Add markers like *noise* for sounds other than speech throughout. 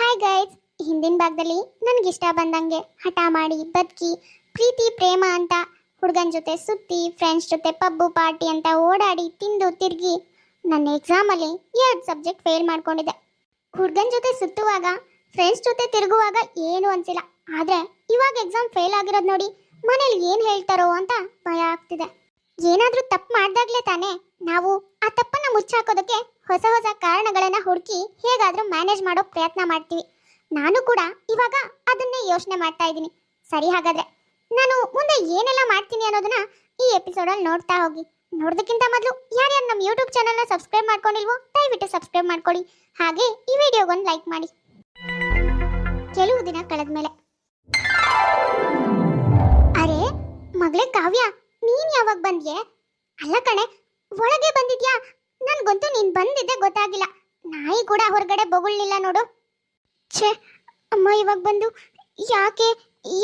Hi guys ಹಿಂದಿನ ಭಾಗದಲ್ಲಿ ನನಗಿಷ್ಟ ಬಂದಂಗೆ ಹಠ ಮಾಡಿ, ಬದುಕಿ, ಪ್ರೀತಿ, ಪ್ರೇಮ ಅಂತ ಹುಡುಗನ ಜೊತೆ ಸುತ್ತಿ ಫ್ರೆಂಡ್ಸ್ ಜೊತೆ ಪಬ್ಬು ಪಾರ್ಟಿ ಅಂತ ಓಡಾಡಿ, ತಿಂದು, ತಿರುಗಿ ನನ್ನ ಎಕ್ಸಾಮಲ್ಲಿ ಎರಡು ಸಬ್ಜೆಕ್ಟ್ ಫೇಲ್ ಮಾಡ್ಕೊಂಡಿದ್ದೆ. ಹುಡುಗನ ಜೊತೆ ಸುತ್ತುವಾಗ ಫ್ರೆಂಡ್ಸ್ ಜೊತೆ ತಿರುಗುವಾಗ ಏನು ಅನಿಸಿಲ್ಲ. ಆದರೆ ಇವಾಗ ಎಕ್ಸಾಮ್ ಫೇಲ್ ಆಗಿರೋದು ನೋಡಿ ಮನೇಲಿ ಏನು ಹೇಳ್ತಾರೋ ಅಂತ ಭಯ ಆಗ್ತಿದೆ. ಏನಾದರೂ ತಪ್ಪು ಮಾಡಿದಾಗಲೇ ತಾನೇ ನಾವು ಆ ತಪ್ಪನ್ನು ಮುಚ್ಚಾಕೋದಕ್ಕೆ ಹೊಸ ಹೊಸ ಕಾರಣಗಳನ್ನ ಹುಡುಕಿ ಹೇಗಾದ್ರೂ ಮ್ಯಾನೇಜ್ ಮಾಡೋ ಪ್ರಯತ್ನ ಮಾಡ್ತೀವಿ. ನಾನು ಕೂಡ ಇವಾಗ ಅದನ್ನೇ ಯೋಚನೆ ಮಾಡ್ತಾ ಇದ್ದೀನಿ. ಸರಿ ಹಾಗಾದ್ರೆ, ನಾನು ಮುಂದೆ ಏನೆಲ್ಲ ಮಾಡ್ತೀನಿ ಅನ್ನೋದನ್ನ ಈ ಎಪಿಸೋಡಲ್ಲಿ ನೋಡ್ತಾ ಹೋಗಿ. ನೋಡೋದಕ್ಕಿಂತ ಮೊದಲು ಯಾರ್ಯಾರು ನಮ್ಮ ಯೂಟ್ಯೂಬ್ ಚಾನಲ್ನ ಸಬ್ಸ್ಕ್ರೈಬ್ ಮಾಡ್ಕೊಂಡಿಲ್ವೋ ದಯವಿಟ್ಟು ಸಬ್ಸ್ಕ್ರೈಬ್ ಮಾಡ್ಕೊಳ್ಳಿ. ಹಾಗೆ ಈ ವಿಡಿಯೋಗೊಂದು ಲೈಕ್ ಮಾಡಿ. ಕೆಲವು ದಿನ ಕಳೆದ್ಮೇಲೆ. ಅರೆ, ಮಗಳೇ ಕಾವ್ಯ, ನೀನ್ ಯಾವಾಗ ಬಂದ್ಯೆ? ಅಲ್ಲ ಕಣೆ ಒಳಗೆ ಬಂದಿದ್ಯಾ? ನನ್ಗಂತೂ ನೀನ್ ಬಂದಿದ್ದೆ ಗೊತ್ತಾಗಿಲ್ಲ. ನಾಯಿ ಕೂಡ ಹೊರಗಡೆ ಬೊಗುಳ್ಲಿಲ್ಲ ನೋಡು. ಛೇ, ಅಮ್ಮ ಇವಾಗ ಬಂದು, ಯಾಕೆ?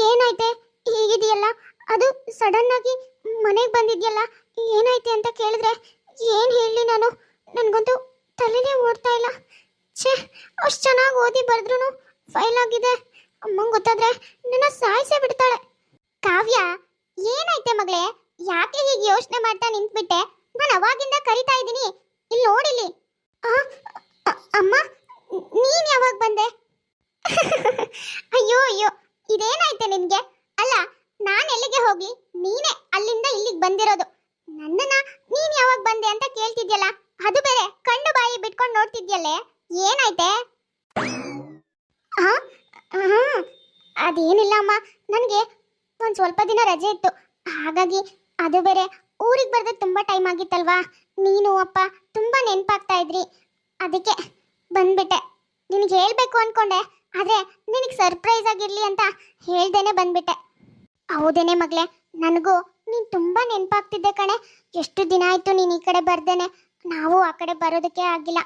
ಏನಾಯ್ತೆ? ಹೀಗಿದೆಯಲ್ಲ? ಅದು ಸಡನ್ ಆಗಿ ಮನೆಗೆ ಬಂದಿದ್ಯಲ್ಲ? ಏನಾಯ್ತೆ ಅಂತ ಕೇಳಿದ್ರೆ ಏನ್ ಹೇಳಿ ನಾನು? ನನ್ಗಂತೂ ತಲೆನೇ ಓಡ್ತಾ ಇಲ್ಲ. ಛೇ, ಅಷ್ಟು ಚೆನ್ನಾಗಿ ಓದಿ ಬರೆದ್ರು ಫೈಲ್ ಆಗಿದೆ. ಅಮ್ಮಂಗೆ ಗೊತ್ತಾದ್ರೆ ನನ್ನ ಸಾಯಿಸೇ ಬಿಡ್ತಾಳೆ. ಕಾವ್ಯ, ಏನಾಯ್ತೆ ಮಗಳೇ? ಯಾಕೆ ಹೀಗೆ ಯೋಚನೆ ಮಾಡ್ತಾ ನಿಂತ್ಬಿಟ್ಟೆ? ನಾನು ಅವಾಗಿಂದ ಕರಿತಾ ಇದ್ದೀನಿ. ಇಲ್ಲಿ ನೋಡಿಲಿ ಆ, ಅಮ್ಮ ನೀನ್ ಯಾವಾಗ ಬಂದೆ? ಅಯ್ಯೋ ಅಯ್ಯೋ ಇದೇನಾಯ್ತೆ ನಿನ್ಗೆ? ಅಲ್ಲ ನಾನು ಎಲ್ಲಿಗೆ ಹೋಗ್ಲಿ? ನೀನೇ ಅಲ್ಲಿಂದ ಇಲ್ಲಿಗೆ ಬಂದಿರೋದು. ನನ್ನನ್ನ ನೀನ್ ಯಾವಾಗ ಬಂದೆ ಅಂತ ಕೇಳ್ತಿದ್ಯಲ್ಲ? ಅದು ಬೇರೆ ಕಣ್ಣು ಬಾಯಿ ಬಿಟ್ಕೊಂಡು ನೋಡ್ತಿದ್ಯಲ್ಲೇ? ಏನಾಯ್ತೆ? ಅದೇನಿಲ್ಲ ಅಮ್ಮ. ನನಗೆ ಒಂದು ಸ್ವಲ್ಪ ದಿನ ರಜೆ ಇತ್ತು. ಹಾಗಾಗಿ ಅದು ಬೇರೆ ಊರಿಗೆ ಬರ್ದೆ ತುಂಬ ಟೈಮ್ ಆಗಿತ್ತಲ್ವಾ? ನೀನು, ಅಪ್ಪ, ತುಂಬ ನೆನಪಾಗ್ತಾ ಇದ್ರಿ. ಅದಕ್ಕೆ ಬಂದ್ಬಿಟ್ಟೆ. ನಿನಗೆ ಹೇಳಬೇಕು ಅನ್ಕೊಂಡೆ, ಆದರೆ ನಿನಗೆ ಸರ್ಪ್ರೈಸ್ ಆಗಿರಲಿ ಅಂತ ಹೇಳ್ದೇನೆ ಬಂದ್ಬಿಟ್ಟೆ. ಹೌದೇನೆ ಮಗಳೇ, ನನಗೂ ನೀನು ತುಂಬ ನೆನಪಾಗ್ತಿದ್ದೆ ಕಣೆ. ಎಷ್ಟು ದಿನ ಆಯಿತು ನೀನು ಈ ಕಡೆ ಬರ್ದೇನೆ? ನಾವು ಆ ಕಡೆ ಬರೋದಕ್ಕೆ ಆಗಿಲ್ಲ.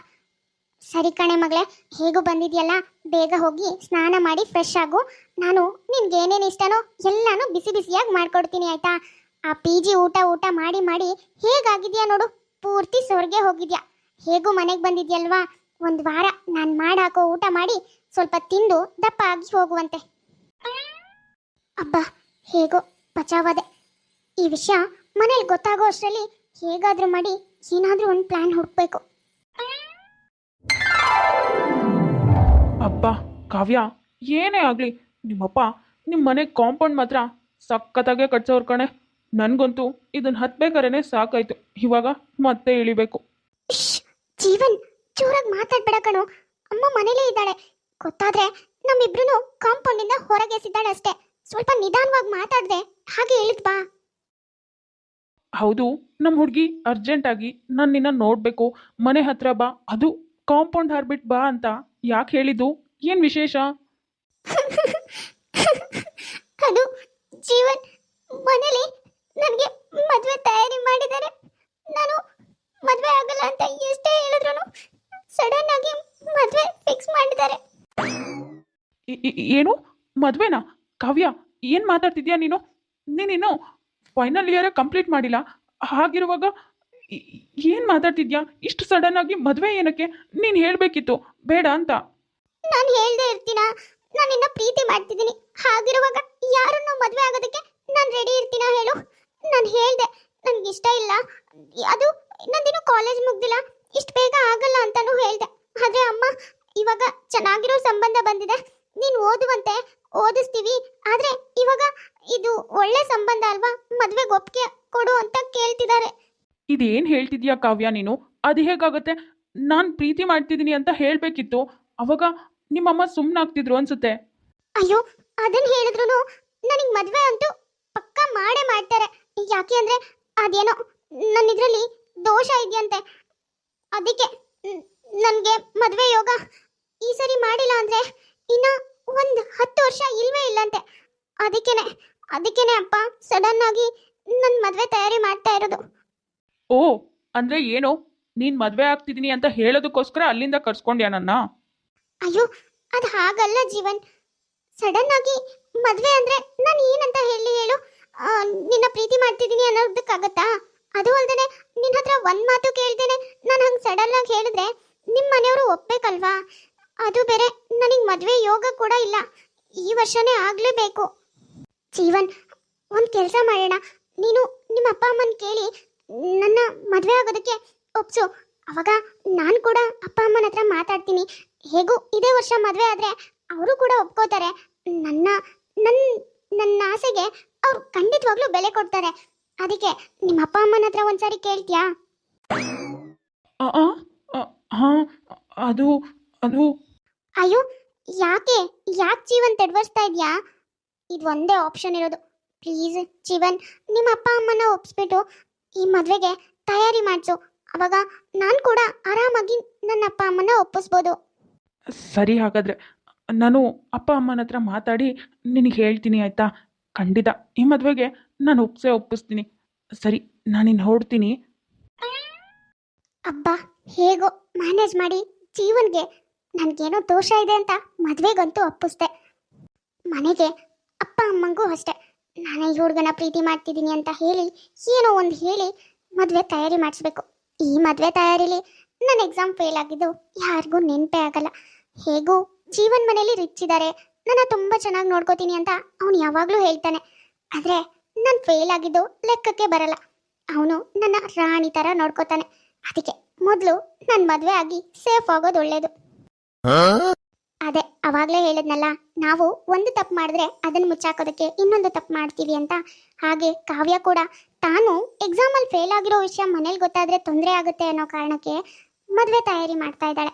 ಸರಿ ಕಣೆ ಮಗಳೇ, ಹೇಗೂ ಬಂದಿದ್ಯಲ್ಲ? ಬೇಗ ಹೋಗಿ ಸ್ನಾನ ಮಾಡಿ ಫ್ರೆಶ್ ಆಗು. ನಾನು ನಿನ್ಗೆ ಏನೇನು ಇಷ್ಟನೋ ಎಲ್ಲನೂ ಬಿಸಿ ಬಿಸಿಯಾಗಿ ಮಾಡ್ಕೊಡ್ತೀನಿ, ಆಯ್ತಾ? ಆ ಪಿ ಜಿ ಊಟ ಊಟ ಮಾಡಿ ಮಾಡಿ ಹೇಗಾಗಿದ್ಯಾ ನೋಡು? ಪೂರ್ತಿ ಸೊರ್ಗೆ ಹೋಗಿದ್ಯಾ? ಹೇಗೂ ಮನೆಗೆ ಬಂದಿದ್ಯಲ್ವಾ? ಒಂದು ವಾರ ನಾನು ಮಾಡಾಕೋ ಊಟ ಮಾಡಿ ಸ್ವಲ್ಪ ತಿಂದು ದಪ್ಪ ಆಗಿ ಹೋಗುವಂತೆ. ಅಬ್ಬ, ಹೇಗೋ ಪಚಾವದೆ ಈ ವಿಷಯ ಮನೇಲಿ ಗೊತ್ತಾಗೋ ಅಷ್ಟರಲ್ಲಿ ಹೇಗಾದರೂ ಮಾಡಿ ಏನಾದರೂ ಒಂದು ಪ್ಲಾನ್ ಹುಡುಕ್ಬೇಕು. ಅಪ್ಪ ಕಾವ್ಯ, ಏನೇ ಆಗಲಿ, ನಿಮ್ಮಪ್ಪ ನಿಮ್ಮ ಮನೆ ಕಾಂಪೌಂಡ್ ಮಾತ್ರ ಸಖತ್ತಾಗೆ ಕಟ್ಸೋರ್ ಕಣೆ. ನನಗಂತೂ ಇದನ್ನ ಹತ್ಬೇಕಾರೇನೆ ಸಾಕಾಯ್ತು. ಇವಾಗ ಮತ್ತೆ ಇಳಿಬೇಕು. ಜೀವನ್ ಜೋರಾಗಿ ಮಾತಾಡ್ಬೇಡ ಕಣೋ. ಅಮ್ಮ ಮನೇಲೇ ಇದ್ದಾಳೆ. ಗೊತ್ತಾದ್ರೆ ನಮ್ಮಿಬ್ರು ಕಾಂಪೌಂಡಿಂದ ಹೊರಗೆ ಎಸಿದ್ದಾಳೆ ಅಷ್ಟೇ. ಸ್ವಲ್ಪ ನಿಧಾನವಾಗಿ ಮಾತಾಡ್ದೆ ಹಾಗೆ ಹೇಳಿದ್ ಬಾ. ಹೌದು ನಮ್ಮ ಹುಡುಗಿ ಅರ್ಜೆಂಟಾಗಿ ನಾನು ನಿನ್ನ ನೋಡಬೇಕು. ಮನೆ ಹತ್ರ ಬಾ ಅದು ಕಾಂಪೌಂಡ್ ಹಾರ್ಬಿಟ್ ಬಾ ಅಂತ ಯಾಕೆ ಹೇಳಿದ್ದು? ಏನು ವಿಶೇಷ? *laughs* ಅದು ಜೀವನ್ ಮನೇಲಿ ನನಗೆ ಮದುವೆ ತಯಾರಿ ಮಾಡಿದ್ದಾರೆ ನಾನು ಮದುವೆ ಆಗಲ್ಲ ಅಂತ ಎಷ್ಟೇ ಹೇಳಿದ್ರು ಸಡನ್ ಆಗಿ ಮದುವೆ ಫಿಕ್ಸ್ ಮಾಡಿದ್ದಾರೆ. ಏನು? ಮದುವೆನಾ? ಕಾವ್ಯ ಏನು ಮಾತಾಡ್ತಿದ್ಯಾ ನೀನು? ನೀನಿನ್ನು ಫೈನಲ್ ಇಯರ್ ಕಂಪ್ಲೀಟ್ ಮಾಡಿಲ್ಲ. ಹಾಗಿರುವಾಗ ಏನು ಮಾತಾಡ್ತಿದ್ಯಾ? ಇಷ್ಟು ಸಡನ್ ಆಗಿ ಮದುವೆ ಏನಕ್ಕೆ? ನೀನು ಹೇಳಬೇಕಿತ್ತು ಬೇಡ ಅಂತ. ನಾನು ಹೇಳ್ದೆ ಇರ್ತೀನ? ನಾನು ಇನ್ನ ಪ್ರೀತಿ ಮಾಡ್ತಿದ್ದೀನಿ. ಹಾಗಿರುವಾಗ ಯಾರನ್ನು ಮದುವೆ ಆಗೋದಕ್ಕೆ ನಾನು ರೆಡಿ ಇರ್ತೀನ ಹೇಳು? ನಾನು ಹೇಳ್ದೆ ನನಗೆ ಇಷ್ಟ ಇಲ್ಲ. ಅದು ನಂದಿನೂ ಕಾಲೇಜ್ ಮುಗ್ದಿಲ್ಲ ಇಷ್ಟು ಬೇಗ ಆಗಲ್ಲ ಅಂತಲೂ ಹೇಳ್ದೆ. ಆದ್ರೆ ಅಮ್ಮ ಇವಾಗ ಚೆನ್ನಾಗಿರೋ ಸಂಬಂಧ ಬಂದಿದೆ. ನೀನು ಓದುವಂತೆ ಓದಿಸ್ತೀವಿ ಆದ್ರೆ ಇವಾಗ ಇದು ಒಳ್ಳೆ ಸಂಬಂಧ ಅಲ್ವಾ? ಮದುವೆಗೆ ಒಪ್ಪಿಗೆ ಕೊಡು ಅಂತ ಕೇಳ್ತಿದ್ದಾರೆ. ಇದೇನು ಹೇಳ್ತಿದ್ಯಾ ಕಾವ್ಯ ನೀನು? ಅದು ಹೇಗಾಗುತ್ತೆ? ನಾನು ಪ್ರೀತಿ ಮಾಡ್ತಿದ್ದೀನಿ ಅಂತ ಹೇಳಬೇಕಿತ್ತು. ಅವಾಗ ನಿಮ್ಮಮ್ಮ ಸುಮ್ಮನಾಗ್ತಿದ್ರು ಅನ್ಸುತ್ತೆ. ಅಯ್ಯೋ ಅದನ್ನ ಹೇಳಿದ್ರು ನನಗೆ ಮದುವೆ ಅಂತೂ ಪಕ್ಕ ಮಾಡೇ ಮಾಡ್ತಾರೆ. ಯಾಕೆ ಅಂದ್ರೆ ಅದೇನೋ ನನ್ನ ಇದ್ರಲ್ಲಿ ದೋಷ ಇದೆಯಂತೆ. ಅದಕ್ಕೆ ನನಗೆ ಮದುವೆ ಯೋಗ ಈ ಸರಿ ಮಾಡಿಲ್ಲ ಅಂದ್ರೆ ಇನ್ನ ಒಂದು ಹತ್ತು ವರ್ಷ ಇಲ್ವೇ ಇಲ್ಲಂತೆ. ಅದಕ್ಕೇನೆ ಅದಕ್ಕೇನೆ ಅಪ್ಪ ಸಡನ್ ಆಗಿ ನನ್ನ ಮದ್ವೆ ತಯಾರಿ ಮಾಡ್ತಾ ಇರೋದು. ಓ ಅಂದರೆ ಏನು? ನೀನು ಮದುವೆ ಆಗ್ತಿದ್ದೀನಿ ಅಂತ ಹೇಳೋದಕ್ಕೋಸ್ಕರ ಅಲ್ಲಿಂದ ಕರ್ಸ್ಕೊಂಡ್ಯಾ ನನ್ನ? ಅಯ್ಯೋ ಅದು ಹಾಗಲ್ಲ ಜೀವನ್. ಸಡನ್ ಆಗಿ ಮದ್ವೆ ಅಂದ್ರೆ ನಾನು ಏನಂತ ಹೇಳಿ ಹೇಳು ಆ, ನಿನ್ನ ಪ್ರೀತಿ ಮಾಡ್ತಿದ್ದೀನಿ ಅನ್ನೋದಕ್ಕಾಗತ್ತಾ? ಅದು ಅಲ್ದೇನೆ ನಿನ್ನ ಹತ್ರ ಒಂದ್ ಮಾತು ಕೇಳ್ದೇನೆ ನಾನು ಹಂಗೆ ಸಡನ್ ಆಗಿ ಹೇಳಿದ್ರೆ ನಿಮ್ಮ ಮನೆಯವರು ಒಪ್ಬೇಕಲ್ವಾ? ಅದು ಬೇರೆ, ನನಗೆ ಮದುವೆ ಯೋಗ ಕೂಡ ಇಲ್ಲ. ಈ ವರ್ಷನೇ ಆಗಲೇಬೇಕು. ಜೀವನ್, ಒಂದು ಕೆಲಸ ಮಾಡೋಣ. ನೀನು ನಿಮ್ಮ ಅಪ್ಪ ಅಮ್ಮನ ಕೇಳಿ ನನ್ನ ಮದುವೆ ಆಗೋದಕ್ಕೆ ಒಪ್ಸು. ಅವಾಗ ನಾನು ಕೂಡ ಅಪ್ಪ ಅಮ್ಮನ ಹತ್ರ ಮಾತಾಡ್ತೀನಿ. ಹೇಗೂ ಇದೇ ವರ್ಷ ಮದುವೆ ಆದರೆ ಅವರು ಕೂಡ ಒಪ್ಕೋತಾರೆ. ನನ್ನ ನನ್ನ ನನ್ನ ಆಸೆಗೆ ಅವ್ರು ಖಂಡಿತವಾಗ್ಲೂ ಬೆಲೆ ಕೊಡ್ತಾರೆ. ಅದಕ್ಕೆ ನಿಮ್ಮ ಅಪ್ಪ ಅಮ್ಮನ ಹತ್ರ ಒಂದ್ಸಾರಿ ಕೇಳ್ತೀಯಾ? ಆ, ಆ, ಆ, ಹಾ ಅದು ಅದು. ಅಯ್ಯೋ ಯಾಕೆ? ಯಾಕೆ ಜೀವನ್ ತಡ್ವರ್ಸ್ತಾ ಇದ್ಯಾ? ಇದು ಒಂದೇ ಆಪ್ಷನ್ ಇರೋದು. ಪ್ಲೀಸ್ ಜೀವನ್ ನಿಮ್ಮ ಅಪ್ಪ ಅಮ್ಮನ ಒಪ್ಸ್ಬಿಟ್ಟು ಈ ಮದುವೆಗೆ ತಯಾರಿ ಮಾಡಿಸು. ಅವಾಗ ನಾನು ಕೂಡ ಆರಾಮಾಗಿ ನನ್ನ ಅಪ್ಪ ಅಮ್ಮನ ಒಪ್ಪಿಸ್ಬೋದು. ಸರಿ ಹಾಗಾದ್ರೆ ನಾನು ಅಪ್ಪ ಅಮ್ಮನ ಹತ್ರ ಮಾತಾಡಿ ನಿನಗೆ ಹೇಳ್ತೀನಿ ಆಯ್ತಾ? ಖಂಡಿತ. ಈ ಮದುವೆಗೆ ನಾನು ಒಪ್ಸೇ ಒಪ್ಪಿಸ್ತೀನಿ. ಸರಿ ನಾನಿನ್ನು ಹೊರಡ್ತೀನಿ. ಅಬ್ಬಾ, ಹೇಗೋ ಮ್ಯಾನೇಜ್ ಮಾಡಿ ಜೀವನ್ಗೆ ನನಗೇನೋ ದೋಷ ಇದೆ ಅಂತ ಮದುವೆಗಂತೂ ಒಪ್ಪಿಸ್ದೆ. ಮನೆಗೆ ಅಪ್ಪ, ಅಮ್ಮಂಗೂ ಅಷ್ಟೆ. ನಾನು ಈ ಹುಡುಗನ ಪ್ರೀತಿ ಮಾಡ್ತಿದ್ದೀನಿ ಅಂತ ಹೇಳಿ, ಏನೋ ಒಂದು ಹೇಳಿ ಮದುವೆ ತಯಾರಿ ಮಾಡಿಸ್ಬೇಕು. ಈ ಮದುವೆ ತಯಾರಿಲಿ ನನ್ನ ಎಕ್ಸಾಮ್ ಫೇಲ್ ಆಗಿದ್ದು ಯಾರಿಗೂ ನೆನಪೇ ಆಗಲ್ಲ. ಹೇಗೂ ಜೀವನ್ ಮನೇಲಿ ರಿಚ್ ಇದ್ದಾರೆ ನನ್ನ ತುಂಬ ಚೆನ್ನಾಗಿ ನೋಡ್ಕೋತೀನಿ ಅಂತ ಅವನು ಯಾವಾಗಲೂ ಹೇಳ್ತಾನೆ. ಆದರೆ ನಾನು ಫೇಲ್ ಆಗಿದ್ದು ಲೆಕ್ಕಕ್ಕೆ ಬರಲ್ಲ. ಅವನು ನನ್ನ ರಾಣಿ ಥರ ನೋಡ್ಕೋತಾನೆ. ಅದಕ್ಕೆ ಮೊದಲು ನನ್ನ ಮದುವೆ ಆಗಿ ಸೇಫ್ ಆಗೋದು ಒಳ್ಳೇದು. ಅದೇ, ಅವಾಗಲೇ ಹೇಳಿದ್ನಲ್ಲ, ನಾವು ಒಂದು ತಪ್ಪು ಮಾಡಿದ್ರೆ ಅದನ್ನು ಮುಚ್ಚಾಕೋದಕ್ಕೆ ಇನ್ನೊಂದು ತಪ್ಪು ಮಾಡ್ತೀವಿ ಅಂತ. ಹಾಗೆ ಕಾವ್ಯ ಕೂಡ ತಾನು ಎಕ್ಸಾಮಲ್ಲಿ ಫೇಲ್ ಆಗಿರೋ ವಿಷಯ ಮನೇಲಿ ಗೊತ್ತಾದ್ರೆ ತೊಂದರೆ ಆಗುತ್ತೆ ಅನ್ನೋ ಕಾರಣಕ್ಕೆ ಮದುವೆ ತಯಾರಿ ಮಾಡ್ತಾ ಇದ್ದಾಳೆ.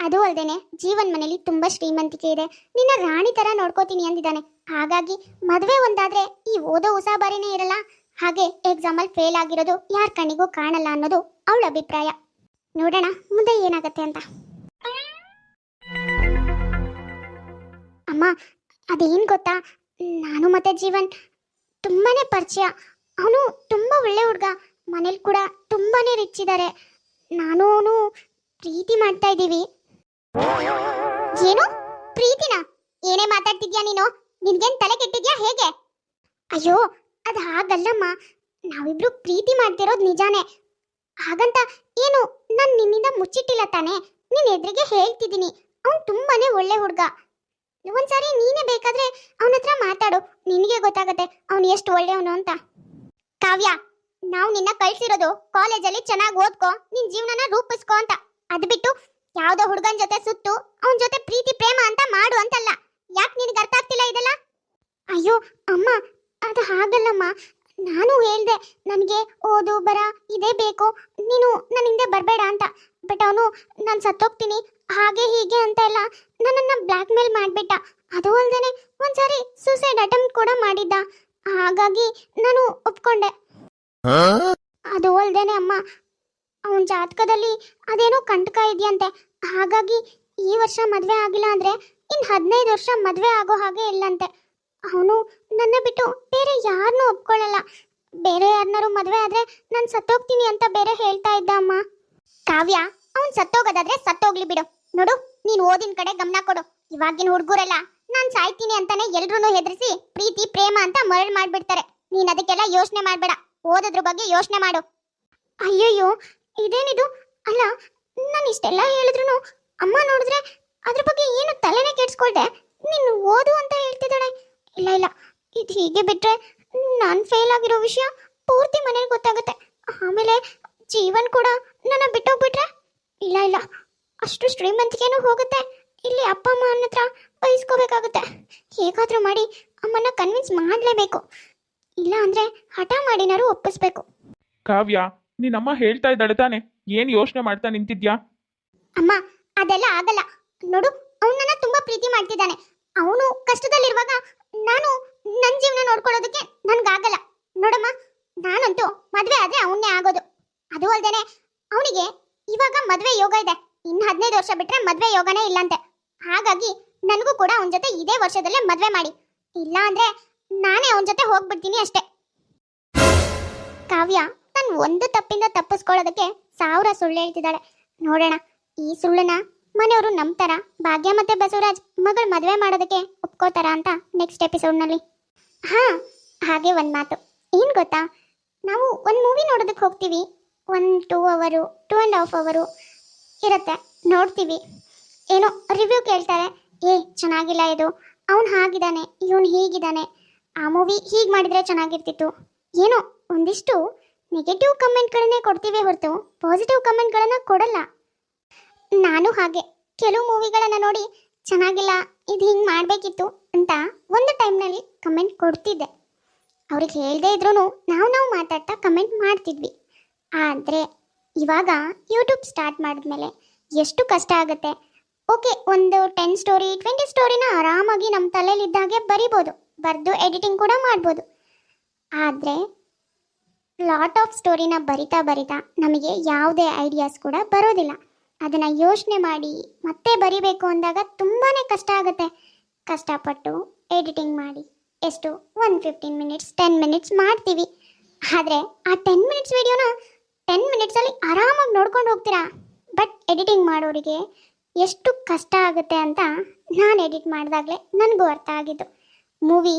ಅದು ಅಲ್ಲದೆ ಜೀವನ್ ಮನೇಲಿ ತುಂಬಾ ಶ್ರೀಮಂತಿಕೆ ಇದೆ. ನಿನ್ನ ರಾಣಿ ತರ ನೋಡ್ಕೋತೀನಿ ಅಂದಿದ್ದಾನೆ. ಹಾಗಾಗಿ ಮದುವೆ ಒಂದಾದ್ರೆ ಈ ಓದೋ ಉಸಾಬಾರಿನೇ ಇರಲ್ಲ. ಹಾಗೆ ಎಕ್ಸಾಮಲ್ಲಿ ಫೇಲ್ ಆಗಿರೋದು ಯಾರ ಕಣ್ಣಿಗೂ ಕಾಣಲ್ಲ ಅನ್ನೋದು ಅವಳ ಅಭಿಪ್ರಾಯ. ನೋಡೋಣ, ಮುಂದೆ ಏನಾಗತ್ತೆ ಅಂತ. ಅಮ್ಮ, ಅದೇನು ಗೊತ್ತಾ? ನಾನು ಮತ್ತೆ ಜೀವನ್ ತುಂಬಾನೇ ಪರಿಚಯ. ಅವನು ತುಂಬಾ ಒಳ್ಳೆ ಹುಡುಗ. ಮನೇಲಿ ಕೂಡ ತುಂಬಾನೇ ರಿಚ್ ಇದ್ದಾರೆ ನಾನು ಅವನು ಪ್ರೀತಿ ಮಾಡ್ತಾ ಇದ್ದೀವಿ. ಏನು? ಪ್ರೀತಿನ? ಏನೇ ಮಾತಾಡ್ತಿದ್ಯಾ ನೀನು? ನಿನ್ಗೇನ್ ತಲೆ ಕೆಟ್ಟಿದ್ಯಾ? ಹೇಗೆ? ಅಯ್ಯೋ, ಅದು ಹಾಗಲ್ಲಮ್ಮ. ನಾವಿಬ್ರು ಪ್ರೀತಿ ಮಾಡ್ತಿರೋದ್ ನಿಜಾನೇ. ಹಾಗಂತ ಏನು, ನಾನು ನಿನ್ನಿಂದ ಮುಚ್ಚಿಟ್ಟಿಲ್ಲ ತಾನೆ. ನಿನ್ನ ಎದುರಿಗೆ ಹೇಳ್ತಿದ್ದೀನಿ. ಅವ್ನು ತುಂಬಾನೇ ಒಳ್ಳೆ ಹುಡುಗ. ಒಂದ್ಸಾರಿ ನೀನೇ ಬೇಕಾದ್ರೆ ಅವನ ಹತ್ರ ಮಾತಾಡು. ನಿನಗೆ ಗೊತ್ತಾಗತ್ತೆ ಅವನು ಎಷ್ಟು ಒಳ್ಳೆಯವನು ಅಂತ. ಕಾವ್ಯ, ನಾವು ನಿನ್ನ ಕಳ್ಸಿರೋದು ಕಾಲೇಜಲ್ಲಿ ಚೆನ್ನಾಗಿ ಓದ್ಕೋ, ನಿನ್ ಜೀವನನ ರೂಪಿಸ್ಕೋ ಅಂತ. ಅದ್ ಬಿಟ್ಟು ಯಾವ್ದೋ ಹುಡುಗನ ಜೊತೆ ಸುತ್ತು ಅವನ ಜೊತೆ ಪ್ರೀತಿ ಪ್ರೇಮ ಅಂತ ಮಾಡು ಅಂತಲ್ಲ. ಯಾಕೆ ನಿನಗೆ ಅರ್ಥ ಆಗ್ತಿಲ್ಲ ಇದೆಲ್ಲ? ಅಯ್ಯೋ ಅಮ್ಮ ಅದು ಹಾಗಲ್ಲಮ್ಮ. ನಾನು ಹೇಳ್ದೆ ನನಗೆ ಓದು ಬರ ಇದೇ ಬೇಕು. ನೀನು ನನ್ನ ಹಿಂದೆ ಬರಬೇಡ ಅಂತ. ಬಟ್ ಅವನು ನಾನು ಸತ್ತೋಗ್ತೀನಿ ಹಾಗೆ ಹೀಗೆ ಅಂತ ಎಲ್ಲ ನನ್ನನ್ನು ಬ್ಲ್ಯಾಕ್ ಮೇಲ್ ಮಾಡಿಬಿಟ್ಟ. ಅದು ಅಲ್ಲದೆ ಒಂದ್ಸಾರಿ ಸೂಸೈಡ್ ಅಟೆಂಪ್ಟ್ ಕೂಡ ಮಾಡಿದ್ದ. ಹಾಗಾಗಿ ನಾನು ಒಪ್ಕೊಂಡೆ. ಅದು ಅಲ್ದೇನೆ ಅಮ್ಮ ಅವನ ಜಾತಕದಲ್ಲಿ ಅದೇನೋ ಕಂಟಕ ಇದೆಯಂತೆ. ಹಾಗಾಗಿ ಈ ವರ್ಷ ಮದುವೆ ಆಗಿಲ್ಲ ಅಂದ್ರೆ ಇನ್ ಹದಿನೈದು ವರ್ಷ ಮದುವೆ ಆಗೋ ಹಾಗೆ ಇಲ್ಲಂತೆ. ಅವನು ನನ್ನ ಬಿಟ್ಟು ಬೇರೆ ಯಾರನ್ನೂ ಒಪ್ಕೊಳ್ಳಲ್ಲ. ಬೇರೆ ಯಾರನ್ನಾರು ಮದುವೆ ಆದ್ರೆ ನಾನು ಸತ್ತೋಗ್ತೀನಿ ಅಂತ ಬೇರೆ ಹೇಳ್ತಾ ಇದ್ದ ಅಮ್ಮ. ಕಾವ್ಯ, ಅವನ್ ಸತ್ತೋಗೋದಾದ್ರೆ ಸತ್ತೋಗ್ಲಿ ಬಿಡು. ನೋಡು, ನೀನ್ ಓದಿನ ಕಡೆ ಗಮನ ಕೊಡು. ಇವಾಗಿನ ಹುಡುಗರೆಲ್ಲ ನಾನ್ ಸಾಯ್ತೀನಿ ಅಂತಾನೆ ಎಲ್ರು ಹೆದರಿಸಿ ಪ್ರೀತಿ, ಪ್ರೇಮ ಅಂತ ಮರಳ್ ಮಾಡ್ಬಿಡ್ತಾರೆ. ನೀನ್ ಅದಕ್ಕೆಲ್ಲ ಯೋಚನೆ ಮಾಡ್ಬೇಡ. ಓದೋದ್ರ ಬಗ್ಗೆ ಯೋಚನೆ ಮಾಡು. ಅಯ್ಯಯ್ಯೋ ಇದೇನಿದು? ಅಲ್ಲ, ನಾನು ಇಷ್ಟೆಲ್ಲ ಹೇಳಿದ್ರು ಅಮ್ಮ ನೋಡಿದ್ರೆ ಅದ್ರ ಬಗ್ಗೆ ಏನು ತಲೆನೇ ಕೆಡ್ಸ್ಕೊಳ್ದೆ. ನೀನು ಓದು ಅಂತ ಹೇಳ್ತಿದ್ದಾಳೆ. ಇಲ್ಲ ಇಲ್ಲ, ಇದು ಹೀಗೆ ಬಿಟ್ರೆ ನಾನು ಫೇಲ್ ಆಗಿರೋ ವಿಷಯ ಪೂರ್ತಿ ಮನೇಲಿ ಗೊತ್ತಾಗುತ್ತೆ. ಆಮೇಲೆ ಜೀವನ್ ಕೂಡ ನನ್ನ ಬಿಟ್ಟೋಗ್ಬಿಟ್ರೆ? ಇಲ್ಲ ಇಲ್ಲ, ಅಷ್ಟು ಶ್ರೀಮಂತಿಕೆನೂ ಹೋಗುತ್ತೆ. ಇಲ್ಲಿ ಅಪ್ಪ, ಅಮ್ಮ ಹತ್ರ ಬಯಸ್ಕೋಬೇಕಾಗುತ್ತೆ ಹೇಗಾದ್ರೂ ಮಾಡಿ ಅಮ್ಮನ ಕನ್ವಿನ್ಸ್ ಮಾಡಲೇಬೇಕು. ಇಲ್ಲ ಅಂದ್ರೆ ಹಠ ಮಾಡಿನಾರು ಒಪ್ಪಿಸ್ಬೇಕು. ಕಾವ್ಯ ನಿನ್ನಮ್ಮ ಹೇಳ್ತಾ ಇದ್ದಾಳೆ ತಾನೆ. ಏನ್ ಯೋಚನೆ ಮಾಡ್ತಾ ನಿಂತಿದ್ಯಾ? ಅಮ್ಮ, ಅದೆಲ್ಲ ಆಗಲ್ಲ. ನೋಡು ಅವನನ್ನ ತುಂಬಾ ಪ್ರೀತಿ ಮಾಡ್ತಿದ್ದಾನೆ. ಅವನು ಕಷ್ಟದಲ್ಲಿರುವಾಗ ನಾನು ನನ್ನ ಜೀವನ ನೋಡ್ಕೊಳ್ಳೋದಕ್ಕೆ ನನ್ಗಾಗಲ್ಲ. ನೋಡಮ್ಮ, ನಾನಂತೂ ಮದ್ವೆ ಆದ್ರೆ ಅವನ್ನೇ ಆಗೋದು. ಅದು ಅಲ್ದೇನೆ ಅವನಿಗೆ ಇವಾಗ ಮದ್ವೆ ಯೋಗ ಇದೆ. ಇನ್ ಹದಿನೈದು ವರ್ಷ ಬಿಟ್ರೆ ಮದ್ವೆ ಯೋಗನೇ ಇಲ್ಲಂತೆ. ಹಾಗಾಗಿ ನನಗೂ ಕೂಡ ಅವನ ಜೊತೆ ಇದೇ ವರ್ಷದಲ್ಲೇ ಮದ್ವೆ ಮಾಡಿ. ಇಲ್ಲ ಅಂದ್ರೆ ನಾನೇ ಅವನ ಜೊತೆ ಹೋಗ್ಬಿಡ್ತೀನಿ ಅಷ್ಟೇ. ಕಾವ್ಯ ನಾನು ಒಂದು ತಪ್ಪಿಂದ ತಪ್ಪಿಸ್ಕೊಳ್ಳೋದಕ್ಕೆ ಸಾವಿರ ಸುಳ್ಳು ಹೇಳ್ತಿದ್ದಾಳೆ. ನೋಡೋಣ, ಈ ಸುಳ್ಳನ್ನ ಮನೆಯವರು ನಂಬ್ತಾರ? ಭಾಗ್ಯ ಮತ್ತೆ ಬಸವರಾಜ್ ಮಗಳು ಮದುವೆ ಮಾಡೋದಕ್ಕೆ ಒಪ್ಕೋತಾರ ಅಂತ ನೆಕ್ಸ್ಟ್ ಎಪಿಸೋಡ್ನಲ್ಲಿ ಹಾ, ಹಾಗೆ ಒಂದು ಮಾತು. ಏನು ಗೊತ್ತಾ? ನಾವು ಒಂದು ಮೂವಿ ನೋಡೋದಕ್ಕೆ ಹೋಗ್ತೀವಿ. One two hour two and half hour ಇರುತ್ತೆ. ನೋಡ್ತೀವಿ. ಏನೋ ರಿವ್ಯೂ ಕೇಳ್ತಾರೆ. ಏ, ಚೆನ್ನಾಗಿಲ್ಲ ಇದು. ಅವನು ಹಾಗಿದ್ದಾನೆ ಇವನು ಹೀಗಿದ್ದಾನೆ ಆ ಮೂವಿ ಹೀಗೆ ಮಾಡಿದರೆ ಚೆನ್ನಾಗಿರ್ತಿತ್ತು. ಏನೋ ಒಂದಿಷ್ಟು ನೆಗೆಟಿವ್ ಕಮೆಂಟ್ಗಳನ್ನೇ ಕೊಡ್ತೀವಿ ಹೊರತು. ಪಾಸಿಟಿವ್ ಕಮೆಂಟ್ಗಳನ್ನು ಕೊಡಲ್ಲ. ನಾನು ಹಾಗೆ. ಕೆಲವು ಮೂವಿಗಳನ್ನು ನೋಡಿ ಚೆನ್ನಾಗಿಲ್ಲ, ಇದು ಹಿಂಗೆ ಮಾಡಬೇಕಿತ್ತು ಅಂತ ಒಂದು ಟೈಮ್ನಲ್ಲಿ ಕಮೆಂಟ್ ಕೊಡ್ತಿದ್ದೆ. ಅವ್ರಿಗೆ ಹೇಳದೇ ಇದ್ರೂ ನಾವು ನಾವು ಮಾತಾಡ್ತಾ ಕಮೆಂಟ್ ಮಾಡ್ತಿದ್ವಿ. ಆದರೆ ಇವಾಗ ಯೂಟ್ಯೂಬ್ ಸ್ಟಾರ್ಟ್ ಮಾಡಿದ್ಮೇಲೆ ಎಷ್ಟು ಕಷ್ಟ ಆಗುತ್ತೆ. ಓಕೆ ಒಂದು ಟೆನ್ ಸ್ಟೋರಿ ಟ್ವೆಂಟಿ ಸ್ಟೋರಿನ ಆರಾಮಾಗಿ ನಮ್ಮ ತಲೆಯಲ್ಲಿದ್ದಾಗೆ ಬರಿಬೋದು. ಬರೆದು ಎಡಿಟಿಂಗ್ ಕೂಡ ಮಾಡ್ಬೋದು. ಆದರೆ ಲಾಟ್ ಆಫ್ ಸ್ಟೋರಿನ ಬರಿತಾ ಬರಿತಾ ನಮಗೆ ಯಾವುದೇ ಐಡಿಯಾಸ್ ಕೂಡ ಬರೋದಿಲ್ಲ. ಅದನ್ನು ಯೋಚನೆ ಮಾಡಿ ಮತ್ತೆ ಬರಿಬೇಕು ಅಂದಾಗ ತುಂಬಾ ಕಷ್ಟ ಆಗುತ್ತೆ. ಕಷ್ಟಪಟ್ಟು ಎಡಿಟಿಂಗ್ ಮಾಡಿ ಎಷ್ಟು? One fifteen minutes ten minutes ಮಾಡ್ತೀವಿ. ಆದರೆ ಆ ಟೆನ್ ಮಿನಿಟ್ಸ್ ವಿಡಿಯೋನ ಟೆನ್ ಮಿನಿಟ್ಸಲ್ಲಿ ಆರಾಮಾಗಿ ನೋಡ್ಕೊಂಡು ಹೋಗ್ತೀರಾ? ಬಟ್ ಎಡಿಟಿಂಗ್ ಮಾಡೋರಿಗೆ ಎಷ್ಟು ಕಷ್ಟ ಆಗುತ್ತೆ ಅಂತ ನಾನು ಎಡಿಟ್ ಮಾಡಿದಾಗಲೇ ನನಗೂ ಅರ್ಥ ಆಗಿದ್ದು. Movie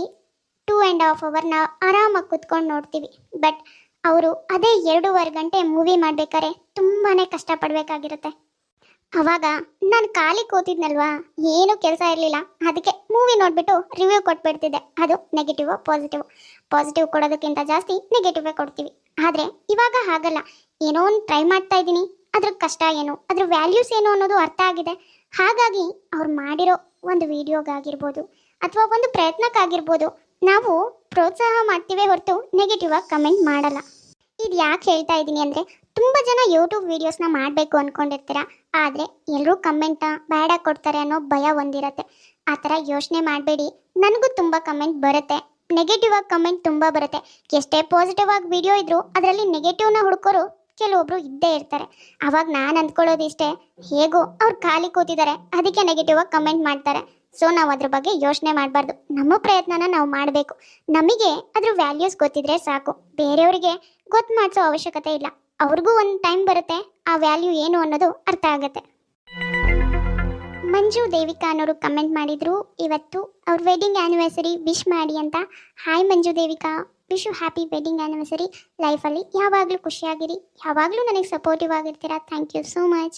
two and half hour ನಾವು ಆರಾಮಾಗಿ ಕುತ್ಕೊಂಡು ನೋಡ್ತೀವಿ. ಬಟ್ ಅವರು ಅದೇ ಎರಡೂವರೆ ಗಂಟೆ ಮೂವಿ ಮಾಡಬೇಕಾದ್ರೆ ತುಂಬಾ ಕಷ್ಟಪಡಬೇಕಾಗಿರುತ್ತೆ. ಅವಾಗ ನಾನು ಖಾಲಿ ಕೂತಿದ್ನಲ್ವಾ? ಏನೂ ಕೆಲಸ ಇರಲಿಲ್ಲ. ಅದಕ್ಕೆ ಮೂವಿ ನೋಡಿಬಿಟ್ಟು ರಿವ್ಯೂ ಕೊಟ್ಬಿಡ್ತಿದ್ದೆ. ಅದು ನೆಗೆಟಿವ್ ಪಾಸಿಟಿವ್ ಪಾಸಿಟಿವ್ ಕೊಡೋದಕ್ಕಿಂತ ಜಾಸ್ತಿ ನೆಗೆಟಿವೇ ಕೊಡ್ತೀವಿ. ಆದರೆ ಇವಾಗ ಹಾಗಲ್ಲ. ಏನೋ ಒಂದು ಟ್ರೈ ಮಾಡ್ತಾ ಇದ್ದೀನಿ. ಅದ್ರ ಕಷ್ಟ ಏನು? ಅದ್ರ ವ್ಯಾಲ್ಯೂಸ್ ಏನು ಅನ್ನೋದು ಅರ್ಥ ಆಗಿದೆ. ಹಾಗಾಗಿ ಅವ್ರು ಮಾಡಿರೋ ಒಂದು ವಿಡಿಯೋಗಾಗಿರ್ಬೋದು ಅಥವಾ ಒಂದು ಪ್ರಯತ್ನಕ್ಕಾಗಿರ್ಬೋದು ನಾವು ಪ್ರೋತ್ಸಾಹ ಮಾಡ್ತೀವಿ ಹೊರತು ನೆಗೆಟಿವ್ ಆಗಿ ಕಮೆಂಟ್ ಮಾಡಲ್ಲ. ಇದು ಯಾಕೆ ಹೇಳ್ತಾ ಇದ್ದೀನಿ ಅಂದರೆ ತುಂಬ ಜನ ಯೂಟ್ಯೂಬ್ ವೀಡಿಯೋಸ್ನ ಮಾಡಬೇಕು ಅಂದ್ಕೊಂಡಿರ್ತೀರ ಆದರೆ ಎಲ್ಲರೂ ಕಮೆಂಟ್ನ ಬೇಡ ಕೊಡ್ತಾರೆ ಅನ್ನೋ ಭಯ ಒಂದಿರತ್ತೆ. ಆ ಥರ ಯೋಚನೆ ಮಾಡಬೇಡಿ. ನನಗೂ ತುಂಬ ಕಮೆಂಟ್ ಬರುತ್ತೆ. ನೆಗೆಟಿವ್ ಆಗಿ ಕಮೆಂಟ್ ತುಂಬ ಬರುತ್ತೆ. ಎಷ್ಟೇ ಪಾಸಿಟಿವ್ ಆಗಿ ವಿಡಿಯೋ ಇದ್ರೂ ಅದರಲ್ಲಿ ನೆಗೆಟಿವ್ನ ಹುಡ್ಕೋರು ಕೆಲವೊಬ್ರು ಇದ್ದೇ ಇರ್ತಾರೆ. ಅವಾಗ ನಾನು ಅಂದ್ಕೊಳ್ಳೋದು ಇಷ್ಟೇ ಹೇಗೋ ಅವ್ರು ಖಾಲಿ ಕೂತಿದ್ದಾರೆ, ಅದಕ್ಕೆ ನೆಗೆಟಿವ್ ಆಗಿ ಕಮೆಂಟ್ ಮಾಡ್ತಾರೆ. ಸೊ ನಾವು ಅದ್ರ ಬಗ್ಗೆ ಯೋಚನೆ ಮಾಡಬಾರ್ದು. ನಮ್ಮ ಪ್ರಯತ್ನನ ನಾವು ಮಾಡಬೇಕು. ನಮಗೆ ಅದ್ರ ವ್ಯಾಲ್ಯೂಸ್ ಗೊತ್ತಿದ್ರೆ ಸಾಕು. ಬೇರೆಯವರಿಗೆ ಗೊತ್ತು ಮಾಡಿಸೋ ಅವಶ್ಯಕತೆ ಇಲ್ಲ. ಅವ್ರಿಗೂ ಒಂದು ಟೈಮ್ ಬರುತ್ತೆ. ಆ ವ್ಯಾಲ್ಯೂ ಏನು ಅನ್ನೋದು ಅರ್ಥ ಆಗುತ್ತೆ. ಮಂಜು ದೇವಿಕಾ ಅನ್ನೋರು ಕಮೆಂಟ್ ಮಾಡಿದ್ರು. ಇವತ್ತು ಅವ್ರ ವೆಡ್ಡಿಂಗ್ ಆ್ಯನಿವರ್ಸರಿ ವಿಶ್ ಮಾಡಿ ಅಂತ. Hi Manju Devika. Wish you happy wedding anniversary ಲೈಫಲ್ಲಿ ಯಾವಾಗಲೂ ಖುಷಿಯಾಗಿರಿ. ಯಾವಾಗಲೂ ನನಗೆ ಸಪೋರ್ಟಿವ್ ಆಗಿರ್ತೀರಾ. Thank you so much